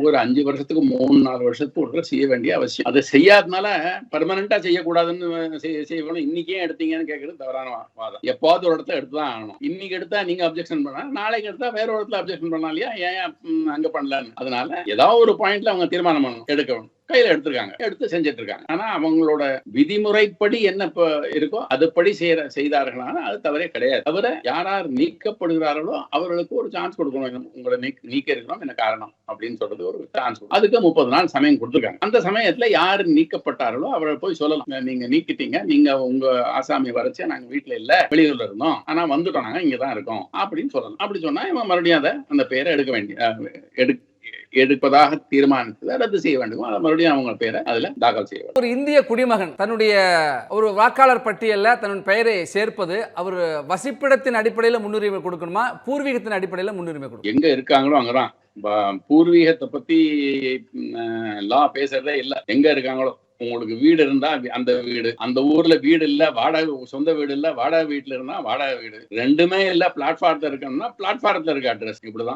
ஒவ்வொரு அஞ்சு வருஷத்துக்கு மூணு நாலு வருஷத்துக்கு ஒரு செய்ய வேண்டிய அவசியம். அதை செய்யாதனால பர்மனண்டா செய்யக்கூடாதுன்னு செய்யணும். இன்னைக்கே எடுத்தீங்கன்னு கேட்கறது தவறான வாதம். எப்பாவது ஒரு இடத்துல எடுத்துதான் ஆகணும். இன்னைக்கு எடுத்தா நீங்க அப்செக்ஷன் பண்ணா நாளைக்கு எடுத்தா வேற ஒரு இடத்துல அப்செக்ஷன் பண்ணலாம் இல்லையா? ஏன் அங்க பண்ணலன்னு? அதனால ஏதாவது ஒரு பாயிண்ட்ல அவங்க தீர்மானம் பண்ணணும் எடுக்கணும். கையில எடுத்திருக்காங்க. எடுத்து செஞ்சுட்டு இருக்காங்க ஆனா அவங்களோட விதிமுறைப்படி என்ன இருக்கோ அதுபடி செய்யற செய்தார்களான அது தவறே கிடையாது. தவிர யார் யார் நீக்கப்படுகிறார்களோ அவர்களுக்கு ஒரு சான்ஸ் கொடுக்கணும். உங்களை நீக்க- நீக்க இருக்கிறோம் என்ன காரணம்? அப்படின்னு சொல்றது ஒரு சான்ஸ் அதுக்கு முப்பது நாள் சமயம் கொடுத்துருக்காங்க. அந்த சமயத்துல யார் நீக்கப்பட்டார்களோ அவர்கள் போய் சொல்லலாம். நீங்க நீக்கிட்டீங்க. நீங்க உங்க ஆசாமி வரைச்சு நாங்க வீட்டுல இல்ல. வெளியூர்ல இருந்தோம். ஆனா வந்துட்டோம். நாங்க இங்கதான் இருக்கோம். அப்படின்னு சொல்லலாம். அப்படி சொன்னா இவன் மறுபடியும் அதை அந்த பெயரை எடுக்க வேண்டிய எடுக்க எடுப்பதாக தீர்மானித்ததை. ரத்து செய்ய வேண்டும்? அதை மறுபடியும் அவங்க பேரை அதுல தாக்கல் செய்ய வேண்டும். ஒரு இந்திய குடிமகன் தன்னுடைய ஒரு வாக்காளர் பட்டியல்ல தன் பெயரை சேர்ப்பது அவர் வசிப்பிடத்தின் அடிப்படையில் முன்னுரிமை கொடுக்கணுமா? பூர்வீகத்தின் அடிப்படையில் முன்னுரிமை கொடுக்கணும். எங்க இருக்காங்களோ அங்கதான். பூர்வீகத்தை பத்தி லா பேசுறதே இல்ல. எங்க இருக்காங்களோ? உங்களுக்கு வீடு இருந்தா அந்த வீடு. அந்த ஊர்ல வீடு இல்ல வாடகை சொந்த வீடு இல்ல வாடகை வீட்டுல இருந்தா வாடகை வீடு. ரெண்டுமே இல்ல பிளாட்ஃபாரத்துல இருக்கணும்னா பிளாட்ஃபாரத்துல இருக்க அட்ரஸ் இப்படிதான்.